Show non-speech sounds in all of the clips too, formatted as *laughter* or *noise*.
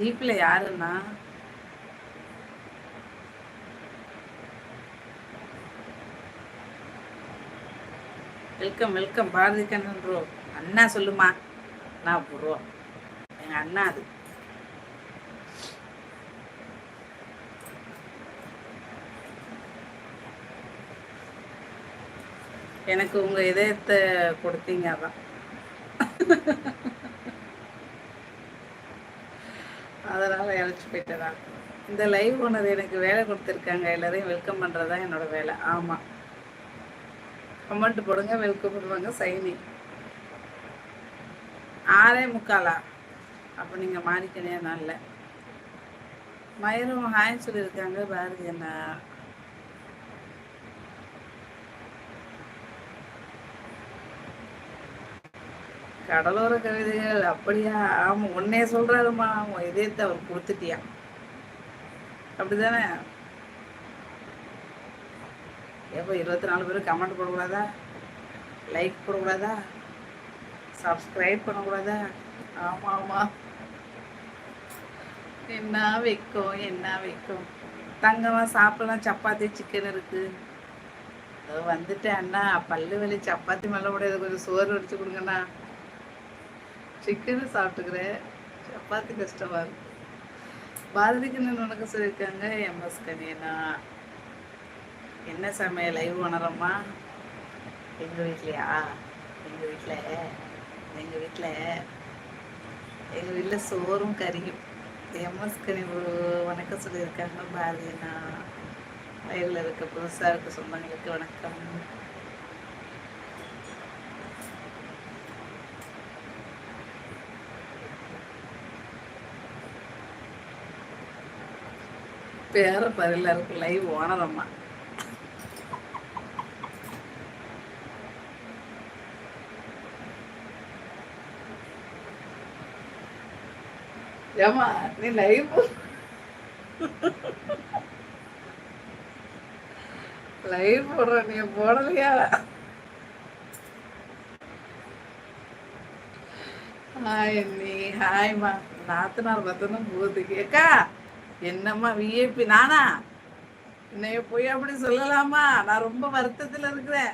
ஜீப்ல யாருன்னா? Welcome welcome Bharathi Kannan bro அண்ணா சொல்லுமா? நான் ப்ரோ எங்க அண்ணா அது. எனக்கு உங்க இதயத்தை கொடுத்தீங்க அதான். *laughs* அதனால அழைச்சி போயிட்டதான் இந்த லைவ் ஓனர் எனக்கு வேலை கொடுத்துருக்காங்க எல்லாரையும் வெல்கம் பண்ணுறது தான் என்னோட வேலை. ஆமாம் கமெண்ட் போடுங்க வெல்கம் பண்ணுவாங்க சைனி ஆறே முக்காலா? அப்போ நீங்கள் மாறிக்கனே நல்ல மயிரும் ஹாய் சொல்லியிருக்காங்க பாரதி அண்ணா. கடலோர கவிதைகள் அப்படியா? ஆமா உன்னே சொல்கிறாருமா உன் இதயத்தை அவர் கொடுத்துட்டியா? அப்படிதானே? எப்போ இருபத்தி நாலு பேர் கமெண்ட் போடக்கூடாதா? லைக் போடக்கூடாதா? சப்ஸ்கிரைப் பண்ணக்கூடாதா? ஆமா ஆமா. என்ன வைக்கும் என்ன வைக்கும்? தங்கமா சாப்பிடலாம் சப்பாத்தி சிக்கன் இருக்கு. அதோ வந்துட்டேன் அண்ணா. பல்லு வலி சப்பாத்தி மேலே முடியாது கொஞ்சம் சோறு வடிச்சு கொடுங்கண்ணா. சிக்கனு சாப்பிட்டுக்கிறேன். சப்பாத்தி கஷ்டமாக இருக்கும் பாரதிக்கண்ணன் உனக்கு சொல்லியிருக்காங்க எம்எஸ் கனியனா என்ன சமையல்? லைவ் உணரம்மா? எங்கள் வீட்லையா? எங்கள் வீட்டில் எங்கள் வீட்டில் எங்கள் வீட்டில் சோறும் கறியும். எம்எஸ் கனி ஒரு வணக்கம் சொல்லியிருக்காங்க பாரதியண்ணா. வயலில் இருக்க புதுசாக இருக்க சொந்தங்களுக்கு வணக்கம். பேர பரில இருக்கு லைவ் ஓனரம்மா ஏமா நீ லைவ் லைவ் போடுற நீ போடலையா? ஹாய் நீ ஹாய்மா நாத்தனார் பார்த்தோன்னா போகுதுக்கு ஏக்கா என்னம்மா விஐபி நானா? என்னைய போய் அப்படி சொல்லலாமா? நான் ரொம்ப வருத்தத்தில் இருக்கிறேன்.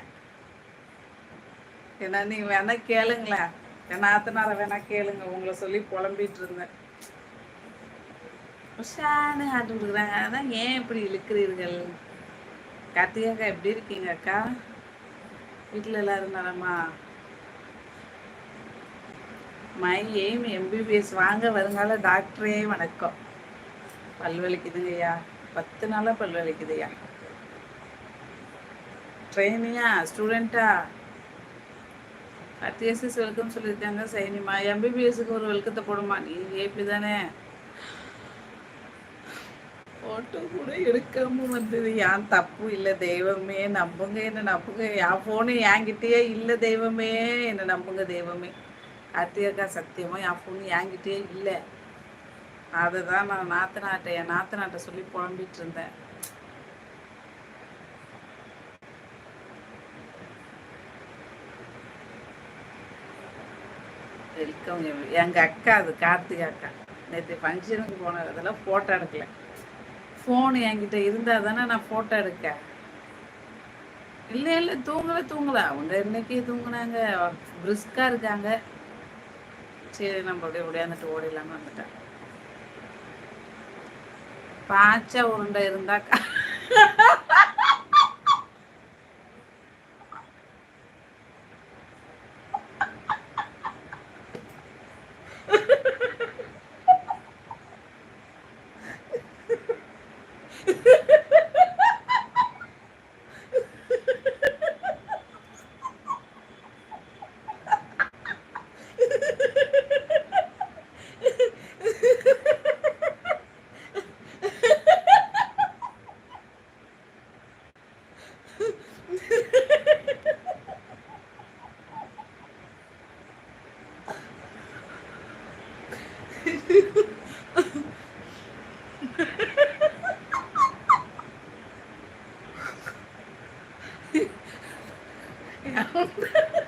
ஏன்னா நீங்கள் வேணா கேளுங்களேன் என் நாத்தனார வேணா கேளுங்க. உங்களை சொல்லி புலம்பிட்டு இருந்தேன். உஷான்னு ஆட்டு கொடுக்குறாங்க. அதான் ஏன் இப்படி இழுக்கிறீர்கள்? கார்த்திகாக்கா எப்படி இருக்கீங்க அக்கா? வீட்டில் எல்லாரும் நலமா? மை எய்ம் எம்பிபிஎஸ் வாங்க வருங்கால டாக்டரே வணக்கம். பல் வலிக்குதுங்கய்யா பத்து நாளாக பல் வலிக்குதுயா ட்ரெயினியா ஸ்டூடெண்ட்டா டிஎஸ்எஸ் வெல்கம் சொல்லியிருக்காங்க சைனிமா. எம்பிபிஎஸ்க்கு ஒரு வெல்கத்தை போடுமா? நீ ஏபி தானே ஃபோட்டோ கூட எடுக்காம வந்தது. ஏன் தப்பு இல்லை தெய்வமே. நம்புங்க என்ன நம்புங்க. என் ஃபோனு என்கிட்டயே இல்லை தெய்வமே. என்ன நம்புங்க தெய்வமே. கார்த்திகா சத்தியமா என் ஃபோனு என்கிட்டயே இல்லை. அதுதான் நான் நாத்தனாட்டை என் நாத்தனாட்டை சொல்லி புலம்பிட்டு இருந்தேன் வெல்கம் எங்க அக்கா அது கார்த்திகை அக்கா. நேற்று ஃபங்க்ஷனுக்கு போன இதெல்லாம் ஃபோட்டோ எடுக்கல. ஃபோன் என்கிட்ட இருந்தால் தானே நான் ஃபோட்டோ எடுக்க? இல்லை இல்லை தூங்கலை தூங்கலை. அவங்க இன்னைக்கு தூங்குனாங்க. பிரிஸ்காக இருக்காங்க. சரி நம்ம அப்படியே ஓடியாந்துட்டு ஓடிடலாம்னு வந்துட்டேன். பாச்சா உருண்டை இருந்தாக்கா *laughs* Yeah.